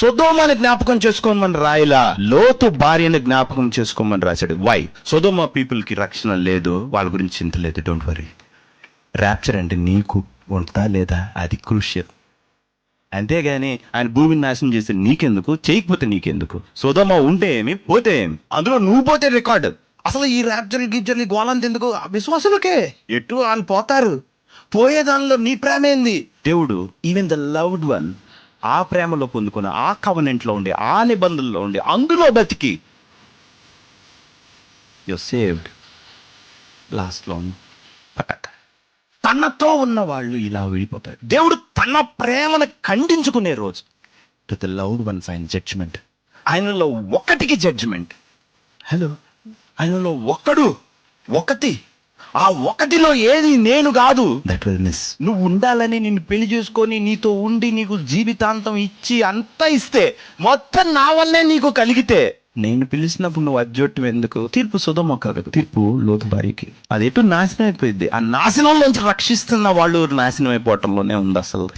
సొదోమాని జ్ఞాపకం చేసుకోమని రాయలా? లోతు భార్యను జ్ఞాపకం చేసుకోమని రాశాడు. వై సొదోమ పీపుల్కి రక్షణ లేదు వాళ్ళ గురించి చింత లేదు. డోంట్ వరీ ర్యాప్చర్ అంటే నీకు ఉంటుందా లేదా? అది క్రూషియల్ అంతేగాని ఆయన భూమిని నాశనం చేస్తే నీకెందుకు? చేయకపోతే నీకెందుకు? సోదమ ఉంటే ఏమి? పోతే ఏమి? అందులో నువ్వు పోతే రికార్డు అసలు ఈ ర్యాప్చర్ గిజ్జర్లు గోళంత ఎందుకు? విశ్వాసులకే. ఎటు వాళ్ళు పోతారు? పోయే దానిలో నీ ప్రేమ ఏంది? దేవుడు ఈవెన్ ద లవ్డ్ వన్ ఆ ప్రేమలో పొందుకున్న ఆ కవనెంట్లో ఉండి ఆ నిబంధనలో ఉండి అందులో బతికి యు సేవ్డ్ లాస్ట్లో తనతో ఉన్న వాళ్ళు ఇలా విడిపోతారు. దేవుడు తన ప్రేమను ఖండించుకునే రోజు to the loved one fine judgment ఆయనలో ఒకటికి జడ్జ్మెంట్ హలో ఆయనలో ఒక్కడు ఒకటి. ఆ ఒకటిలో ఏది నేను కాదు. దట్ విల్ మిస్ నువ్వు ఉండాలని నిన్ను పెళ్ళి చేసుకొని నీతో ఉండి నీకు జీవితాంతం ఇచ్చి అంతా ఇస్తే మొత్తం నా వల్లే నీకు కలిగితే. నేను పిలిచినప్పుడు నువ్వు అజ్జొట్టు ఎందుకు? తీర్పు సుధమ కాదు తీర్పు లోతు భార్యకి. అది ఎటు నాశనం అయిపోయింది. ఆ నాశనం నుంచి రక్షిస్తున్న వాళ్ళు నాశనం అయిపోవటంలోనే ఉంది అసలు.